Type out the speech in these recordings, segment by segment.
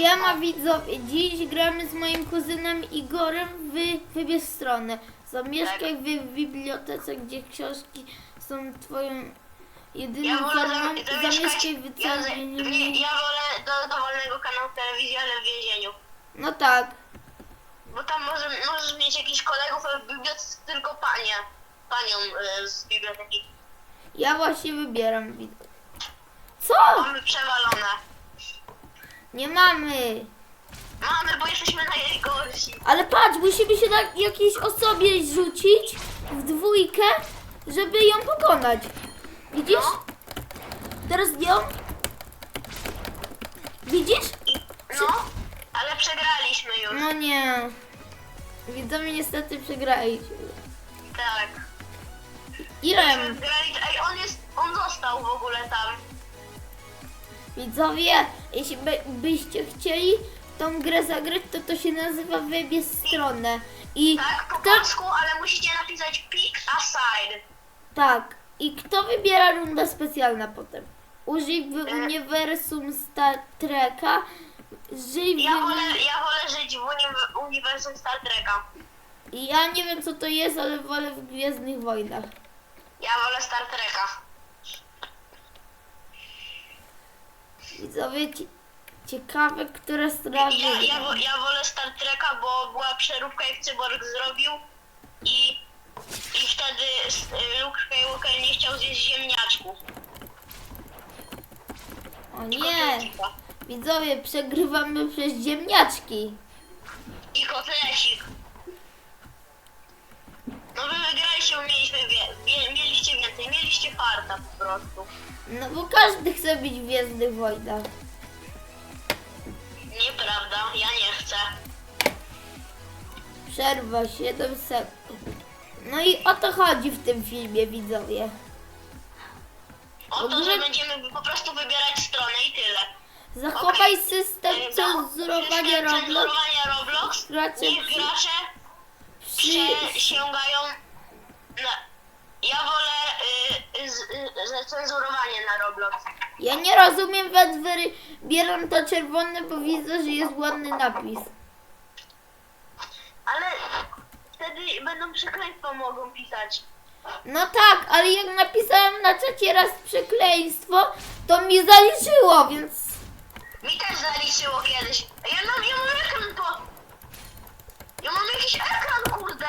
Siema widzowie, dziś gramy z moim kuzynem Igorem w Wybierz stronę. Zamieszkaj w bibliotece, gdzie książki są twoją jedyną Ja formą. Zamieszkaj w ja, całym... ja wolę do dowolnego kanału telewizji, ale w więzieniu. No tak. Bo tam może, możesz mieć jakichś kolegów, ale w bibliotece tylko panie. Panią y, z biblioteki. Ja właśnie wybieram widzowie. Co? Mamy przewalone. Nie mamy. Mamy, bo jesteśmy najgorsi. Ale patrz, musimy się na jakiejś osobie rzucić w dwójkę, żeby ją pokonać. Widzisz? No. Teraz ją. Widzisz? No, ale przegraliśmy już. No nie. Widzowie niestety przegraliśmy. Tak. Ile? Grali, ej, on jest, on został w ogóle tam. Widzowie, jeśli by, byście chcieli tą grę zagrać, to to się nazywa Wybierz stronę. I Tak, po kto, polsku, ale musicie napisać pick aside. tak, i kto wybiera runda specjalna potem? Użyj w uniwersum Star Treka. Żyj w Ja wolę, ja wolę żyć w uni- uniwersum Star Treka. Ja nie wiem co to jest, ale wolę w Gwiezdnych Wojnach. Ja wolę Star Treka. Widzowie, ci, ciekawe, która strona Ja, ja, wo- ja wolę Star Treka, bo była przeróbka jak Cyborg zrobił i, i wtedy s- Luke Skywalker nie chciał zjeść ziemniaczków. O nie! kotlecika. Widzowie, przegrywamy przez ziemniaczki. I kotlecik. No wy bo mieliśmy wie, mieliście więcej, mieliście farta po prostu. No bo każdy chce być w Gwiezdnych Wojnach. Nieprawda, ja nie chcę. Przerwa 7 sekund. No i o to chodzi w tym filmie, widzowie. O to, że będziemy po prostu wybierać stronę i tyle. Zachowaj Okej. system no, cenzurowania Roblox. Cenzurowania Roblox. Niech gracze Przy... przesięgają Ja wolę y, z, y, zacenzurowanie na Roblox. Ja nie rozumiem, więc wybieram to czerwone, bo widzę, że jest ładny napis. Ale wtedy będą przekleństwa mogą pisać. No tak, ale jak napisałem na czacie raz przekleństwo, to mi zaliczyło, więc... Mi też zaliczyło kiedyś. Ja mam, ja mam ekran po... Ja mam jakiś ekran, kurde.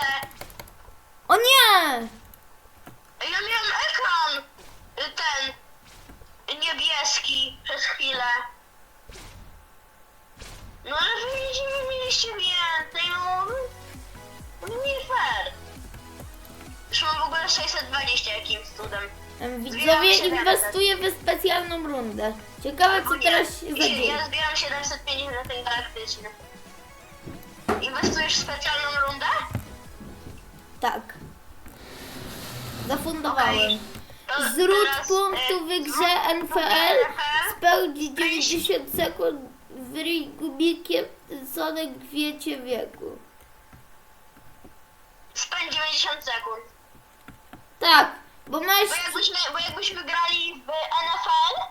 O nie! Ja miałem ekran. y, Ten... Niebieski przez chwilę. No ale wy nie mieliście więcej, no... No nie fair. Już mam w ogóle 620 jakimś cudem. Em, Zbieram Widzowie się inwestuję w specjalną rundę. Ciekawe, co teraz się Ja- zadzieje. Ja zbieram 750 na ten galaktyczny. Inwestujesz w specjalną rundę? Tak. Zafundowałem. To Zwrót teraz, punktu e, w grze punktu spełni 90 sekund w gubikiem Sonek w kwiecie wieku. Spędź 90 sekund. Tak, bo masz... Bo jakbyśmy, bo jakbyśmy grali w NFL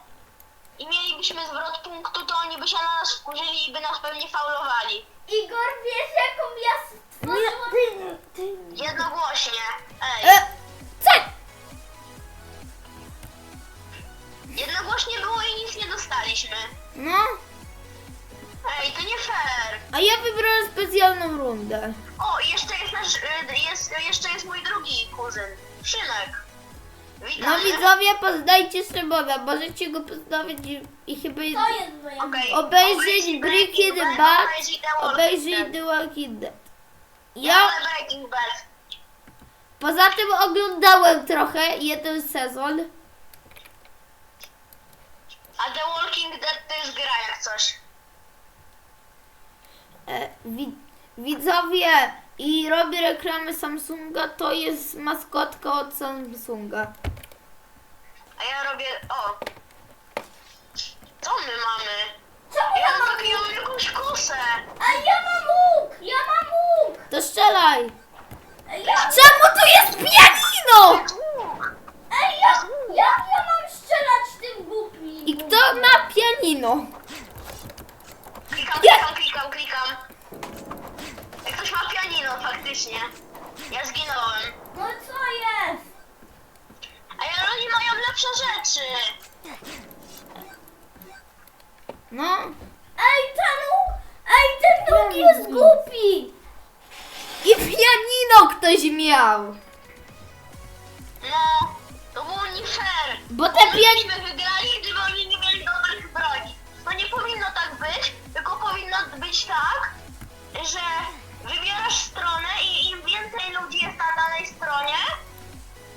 i mielibyśmy zwrot punktu, to oni by się na nas wkurzyli i by nas pewnie faulowali. Igor, wiesz jaką ja stworzyłam... Jednogłośnie. Ej, E, co? jednogłośnie było i nic nie dostaliśmy. No, Ej, to nie fair. a ja wybrałem specjalną rundę. O, i jeszcze jest nasz, y, jest, jeszcze jest mój drugi kuzyn, Szymek. No Witam. widzowie, poznajcie Szymona, możecie go poznawać i, i chyba jest... To jest moja Okej. Obejrzyj Breaking Bad, obejrzyj The Walking obejrzyj Dead. The Walking Dead. Ja Ja wolę Breaking Bad. Poza tym oglądałem trochę jeden sezon. A The Walking Dead to jest gra jak coś. E, wi, widzowie i robię reklamę Samsunga, to jest maskotka od Samsunga. A ja robię... O! Co my mamy? Czemu Ja ja mam, ja mam jakąś kusę. A ja mam łuk! Ja mam łuk! To strzelaj! Czemu tu jest pianino? Ej, jak, jak ja mam strzelać tym głupim? I kto ma pianino? Klikam, klikam, klikam, klikam. Jak ktoś ma pianino, faktycznie. Ja zginąłem. No co jest? A ja oni mają lepsze rzeczy. No. Ej, ten, ej, ten drugi jest głupi i pianino ktoś miał. No, to było nie fair. Bo te pianino... Myśmy wygrali, gdyby oni nie mieli dobrych broni. To nie powinno tak być, tylko powinno być tak, że wybierasz stronę i im więcej ludzi jest na danej stronie,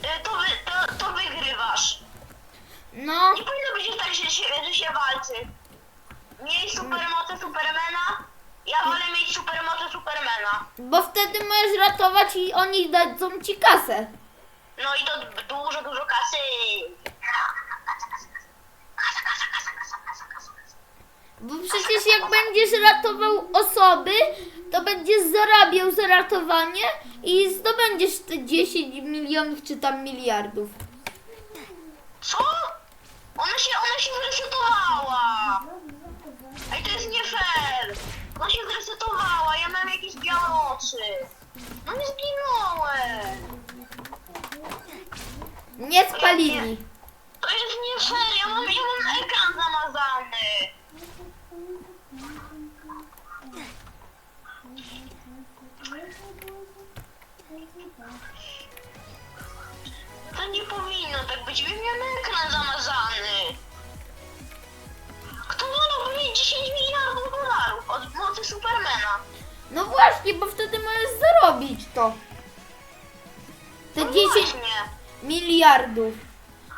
y, to, wy, to, to wygrywasz. No, Nie powinno być tak, że się, że się walczy. Miej supermoce Supermana, ja wolę mieć supermoce Supermana. bo wtedy możesz ratować i oni dadzą ci kasę. No i to d- dużo, dużo kasy. Bo przecież jak będziesz ratował osoby, to będziesz zarabiał za ratowanie i zdobędziesz te 10 milionów czy tam miliardów. Oczy. No nie zginąłem. Nie spalili. To jest nie fair, ja mam, ja mam ekran zamazany. To nie powinno tak być, miałem ekran zamazany. Kto wolałby mieć 10 miliardów dolarów od mocy Supermana? No właśnie, bo wtedy możesz zarobić to. Te No 10 właśnie. miliardów.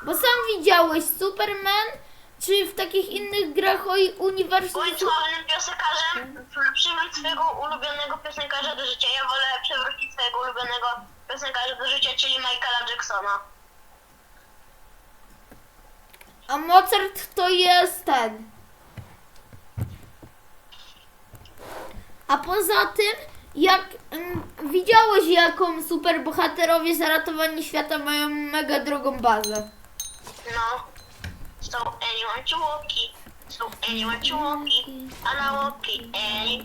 Bo sam widziałeś Superman, czy w takich innych grach o Bądź uniwersytecie. sławnym piosenkarzem, przywróć swojego ulubionego piosenkarza do życia. Ja wolę przywrócić swojego ulubionego piosenkarza do życia, czyli Michaela Jacksona. A Mozart to jest ten. A poza tym, jak mm, widziałeś jaką superbohaterowie za ratowanie świata mają mega drogą bazę. No. So anyone to walkie. So anyone to walkie. And I walkie. Any.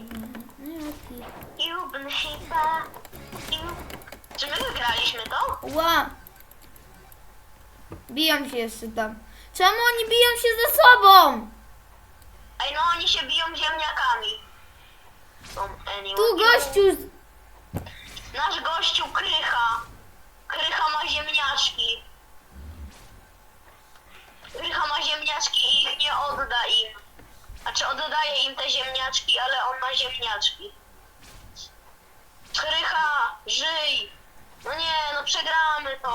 You been chyba. You. Czy my wygraliśmy to? Ła! Biją się jeszcze tam. Czemu oni biją się ze sobą? Ej, no oni się biją ziemniakami. Anyone Tu gościu. z- Nasz gościu Krycha. Krycha ma ziemniaczki. Krycha ma ziemniaczki i ich nie odda im. Znaczy oddaje im te ziemniaczki, ale on ma ziemniaczki. Krycha, żyj! No nie, no przegramy to.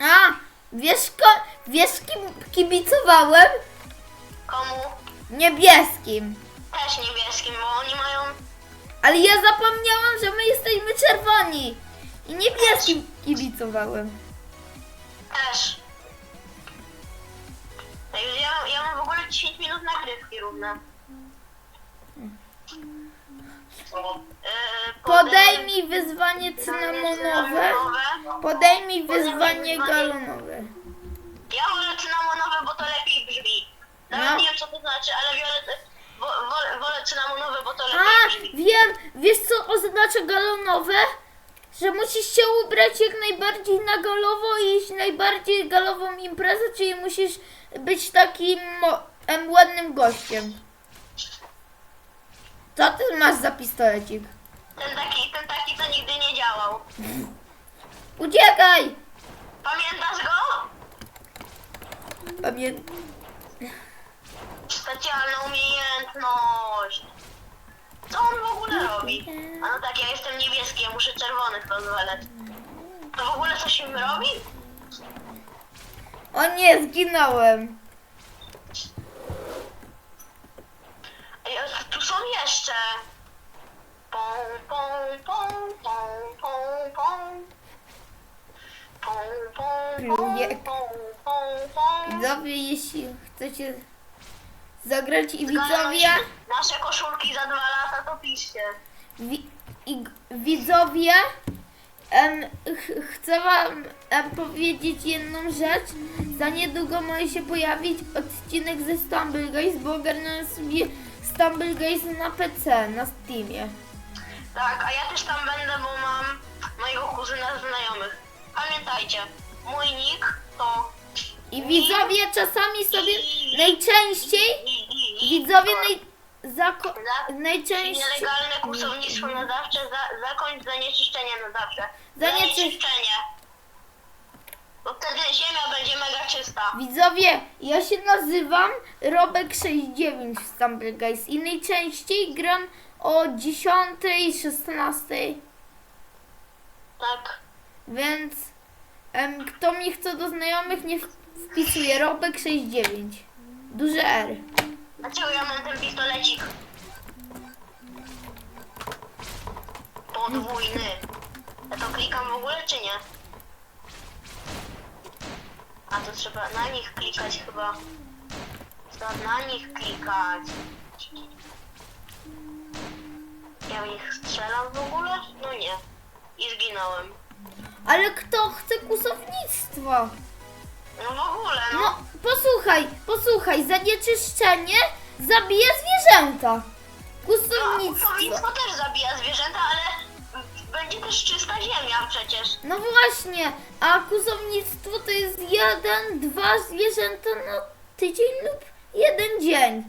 A, wiesz, ko- wiesz kim kibicowałem? Komu? Niebieskim. Też niebieskim, bo oni mają... Ale ja zapomniałam, że my jesteśmy czerwoni. I niebieskim kibicowałem. Też. Ej, Ja, ja mam w ogóle 10 minut nagrywki równe. Yy, Podejmij wyzwanie cynamonowe. Podejmij wyzwanie galonowe. Ja wolę cynamonowe, bo to lepiej brzmi. Nawet No. nie wiem co to znaczy, ale wo, wolę, wolę cynamonowe, bo to lepiej brzmi. wiem, wiesz co oznacza galonowe? Że musisz się ubrać jak najbardziej na galowo i iść najbardziej galową imprezę, czyli musisz być takim mo- em, ładnym gościem. Co ty masz za pistolecik? Ten taki, ten taki, co nigdy nie działał. Uciekaj! Pamiętasz go? Pamię- Specjalna umiejętność. Co on w ogóle robi? A no tak, ja jestem niebieski, ja muszę czerwonych rozwalać. To w ogóle coś im robi? O nie, zginąłem. Ej, ale tu są jeszcze. Pom, pom, pom, pom, pom, pom. Pom, pom, pom, pom, pom, pom. Widzowie, jeśli chcecie zagrać i widzowie. Nasze koszulki za dwa lata to piszcie. wi- i, widzowie, em, ch- chcę wam em, powiedzieć jedną rzecz. Za niedługo może się pojawić odcinek ze Stumble Guys, bo ogarnąłem sobie Stumble Guys na PC, na Steamie. Tak, a ja też tam będę, bo mam mojego kuzyna znajomych. Pamiętajcie, mój nick to... I widzowie czasami sobie najczęściej, widzowie naj, zako, Za- najczęściej, Nielegalne kusownictwo na zawsze, za, zakończ zanieczyszczenie na zawsze. Zanieczy- Zanieczyszczenie. Bo wtedy ziemia będzie mega czysta. widzowie, ja się nazywam Robek69 w Stumble Guys i najczęściej gram o 10, 16, Tak. więc em, kto mi chce do znajomych, nie wpisuje Robek69, duże R. Dlaczego ja mam ten pistolecik? Podwójny. Ja to klikam w ogóle, czy nie? A to trzeba na nich klikać chyba. Trzeba na nich klikać. Ja w nich strzelam w ogóle? No nie. I zginąłem. Ale kto chce kusownictwo? No w ogóle, no. No, posłuchaj, posłuchaj, zanieczyszczenie zabija zwierzęta. No. Kusownictwo też zabija zwierzęta, ale będzie też czysta ziemia przecież. No właśnie, a kusownictwo to jest jeden, dwa zwierzęta na tydzień lub jeden dzień.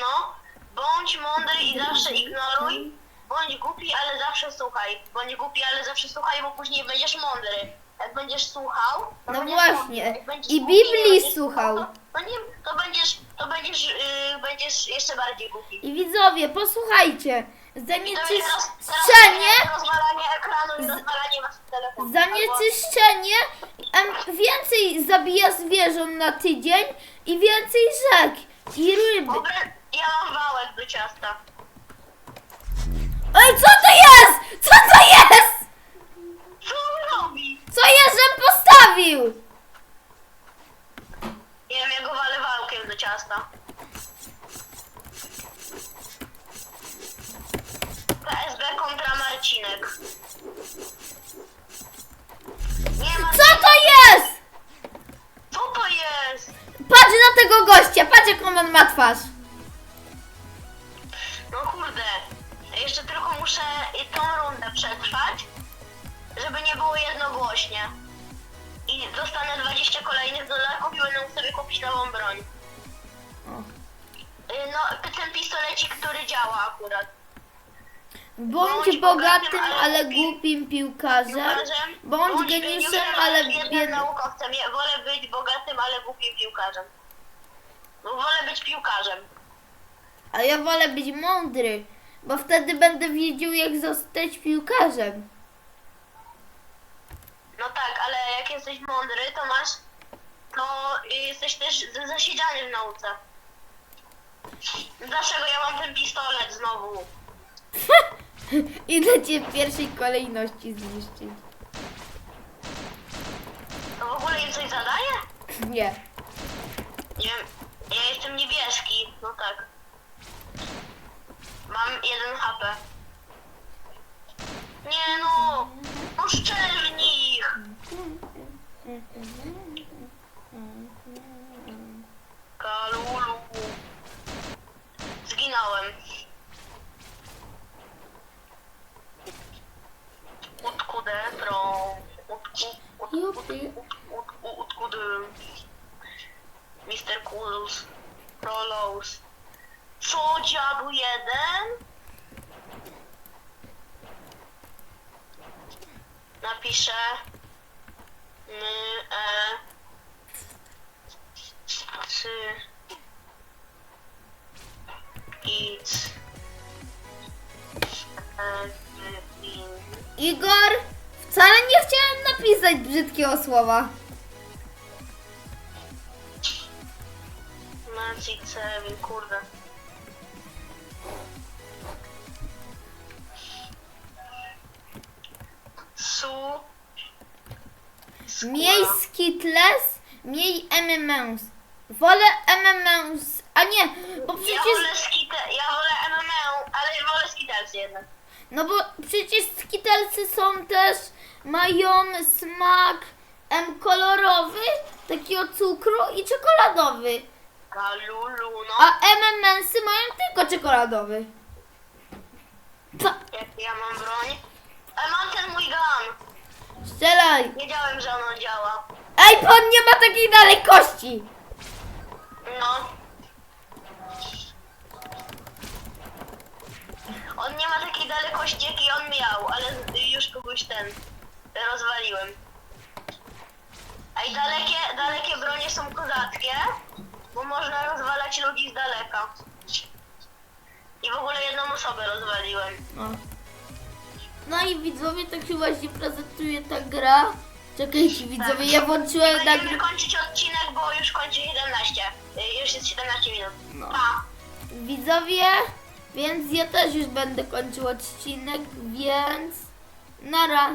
No, bądź mądry i zawsze ignoruj. Bądź głupi, ale zawsze słuchaj. Bądź głupi, ale zawsze słuchaj, bo później będziesz mądry. Jak będziesz słuchał, to No będziesz właśnie. mądry. Jak będziesz I głupi, nie Biblii będziesz słuchał. To, to, nie, to będziesz, to będziesz, yy, będziesz jeszcze bardziej głupi. I widzowie, posłuchajcie, zanieczyszczenie, teraz rozwalanie ekranu i rozwalanie waszych telefonów. zanieczyszczenie em, więcej zabija zwierząt na tydzień i więcej rzek i ryby. Dobra, ja mam wałek do ciasta. Ej, co to jest? Co to jest? Jerzem postawił? Nie wiem, ja go walę wałkiem do ciasta. PSB kontra Marcinek. Nie ma. Co to jest? Co to jest? Patrz na tego gościa, patrz jaką on ma twarz. No kurde. Jeszcze tylko muszę tą rundę przetrwać, żeby nie było jednogłośnie. I dostanę 20 kolejnych dolarków i będę mógł sobie kupić nową broń. O. Y, No, ten pistolecik, który działa akurat. Bądź bogatym, ale głupim piłkarzem. Piłkarzem, Bądź geniuszem, ale biednym biednym. naukowcem. Ja wolę być bogatym, ale głupim piłkarzem. No wolę być piłkarzem. A ja wolę być mądry, bo wtedy będę wiedział, jak zostać piłkarzem. No tak, ale jak jesteś mądry, to masz... To jesteś też zasiedziany w nauce. Dlaczego ja mam ten pistolet znowu? Idę cię w pierwszej kolejności zniszczyć. To w ogóle im coś zadaje? Nie. Nie wiem. Ja jestem niebieski, no tak. Mam jeden HP. Nie no! No szczelnij ich! Chciałem napisać brzydkiego słowa. Magic Seven, kurde. Su. Skóra. Miej Skittles, miej M&M's. Wolę M&M's, a nie, bo Ja przecież, wolę skite, ja wolę MMO, ale wolę skitelsy jednak. no bo przecież Skittlesy są też, mają smak em, kolorowy, takiego cukru i czekoladowy. Galulu, no. A M&M'sy mają tylko czekoladowy. Co? Jak Ja mam broń. Ale mam ten mój gun. Strzelaj! Wiedziałem, że ono działa. Ej, pan nie ma takiej dalekości! No. On nie ma takiej dalekości, jakiej on miał, ale już kogoś ten rozwaliłem. A i dalekie, dalekie bronie są kozackie, bo można rozwalać ludzi z daleka. I w ogóle jedną osobę rozwaliłem. No. No i widzowie, tak się właśnie prezentuje ta gra. Czekajcie widzowie, ja włączyłem Będziemy nagry... kończyć odcinek, bo już kończy 17. Y, Już jest 17 minut. No. Pa. Widzowie, więc ja też już będę kończył odcinek, więc... Nara.